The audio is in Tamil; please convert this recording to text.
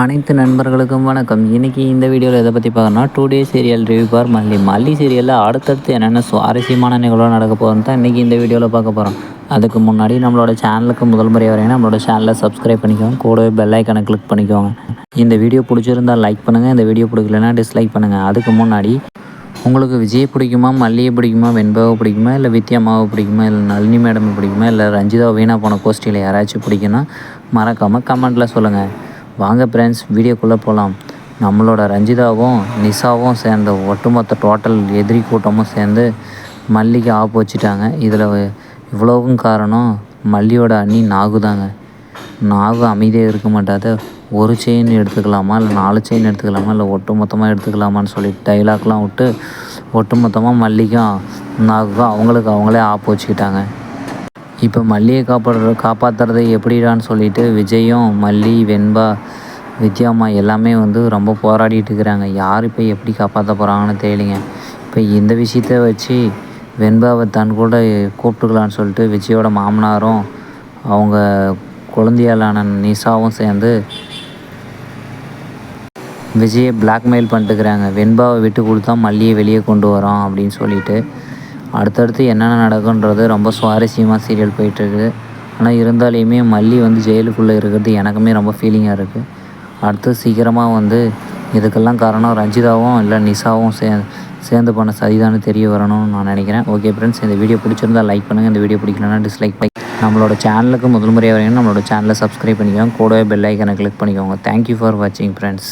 அனைத்து நண்பர்களுக்கும் வணக்கம். இன்றைக்கி இந்த வீடியோவில் எதை பற்றி பார்க்கணும்னா டூ டே சீரியல் ரிவ்யூ பார் மல்லி. மல்லி சீரியலில் அடுத்தடுத்து என்னென்ன சுவாரஸ்யமான நிகழ்வு நடக்க போகிறோம் தான் இன்றைக்கி இந்த வீடியோவில் பார்க்க போகிறோம் அதுக்கு முன்னாடி நம்மளோட சேனலுக்கு முதல் முறை வரையும் நம்மளோட சேனலை சப்ஸ்கிரைப் பண்ணிக்கோங்க. கூடவே பெல் ஐக்கனை கிளிக் பண்ணிக்கோங்க. இந்த வீடியோ பிடிச்சிருந்தால் லைக் பண்ணுங்கள் இந்த வீடியோ பிடிக்கலனா டிஸ்லைக் பண்ணுங்கள் அதுக்கு முன்னாடி உங்களுக்கு விஜய் பிடிக்குமா மல்லியை பிடிக்குமா வெண்பாவை பிடிக்குமா இல்லை வித்யாமாவை பிடிக்குமா இல்லை நளினி மேடம் பிடிக்குமா இல்லை ரஞ்சிதா வீணா போன கோஷ்டியில் யாராச்சும் பிடிக்குன்னா மறக்காமல் கமெண்ட்டில் சொல்லுங்கள் வாங்க ஃப்ரெண்ட்ஸ் வீடியோக்குள்ளே போகலாம் நம்மளோட ரஞ்சிதாவும் நிஷாவும் சேர்ந்த ஒட்டுமொத்த டோட்டல் எதிரி கூட்டமும் சேர்ந்து மல்லிக்கு ஆப்பு வச்சுட்டாங்க. இதில் இவ்வளோவும் காரணம் மல்லியோட அண்ணி நாகு தாங்க. நாகு அமைதியாக இருக்க மாட்டாத. ஒரு செயின் எடுத்துக்கலாமா இல்லை நாலு செயின் எடுத்துக்கலாமா இல்லை ஒட்டு மொத்தமாக எடுத்துக்கலாமான்னு சொல்லி டைலாக்லாம் விட்டு ஒட்டு மொத்தமாக மல்லிக்கும் நாகுக்கும் அவங்களுக்கு அவங்களே ஆப்பு வச்சுக்கிட்டாங்க. இப்போ மல்லியை காப்பாடுற காப்பாற்றுறது எப்படிடான்னு சொல்லிட்டு விஜயும் மல்லி வெண்பா வித்யாம்மா எல்லாமே வந்து ரொம்ப போராடிட்டு இருக்கிறாங்க. யார் இப்போ எப்படி காப்பாற்ற போகிறாங்கன்னு தெரியலிங்க. இப்போ இந்த விஷயத்த வச்சு வெண்பாவை தன் கூட கூப்பிட்டுக்கலான்னு சொல்லிட்டு விஜயோட மாமனாரும் அவங்க குழந்தையாளான நிஷாவும் சேர்ந்து விஜயை பிளாக்மெயில் பண்ணிட்டுக்கிறாங்க வெண்பாவை விட்டு கொடுத்தா மல்லியை வெளியே கொண்டு வரோம் அப்படின்னு சொல்லிட்டு அடுத்தடுத்து என்னென்ன நடக்குன்றது ரொம்ப சுவாரஸ்யமாக சீரியல் போயிட்டுருக்குது ஆனால் இருந்தாலையுமே மல்லி வந்து ஜெயிலுக்குள்ளே இருக்கிறது எனக்குமே ரொம்ப ஃபீலிங்காக இருக்குது அடுத்து சீக்கிரமாக வந்து இதுக்கெல்லாம் காரணம் ரஞ்சிதாவும் இல்லை நிஷாவும் சே சேர்ந்து பண்ண சதிதானு தெரிய வரணும்னு நான் நினைக்கிறேன். ஓகே ஃப்ரெண்ட்ஸ் இந்த வீடியோ பிடிச்சிருந்தா லைக் பண்ணுங்கள் இந்த வீடியோ பிடிக்கலன்னா டிஸ்லைக் பண்ணி நம்மளோட சேனலுக்கு முதல் முறையாக வரையும் நம்மளோட சேனலை சப்ஸ்கிரைப் பண்ணிக்கோங்க. கூடவே பெல் ஐக்கனை கிளிக் பண்ணிக்கோங்க. தேங்க்யூ ஃபார் வாட்சிங் ஃப்ரெண்ட்ஸ்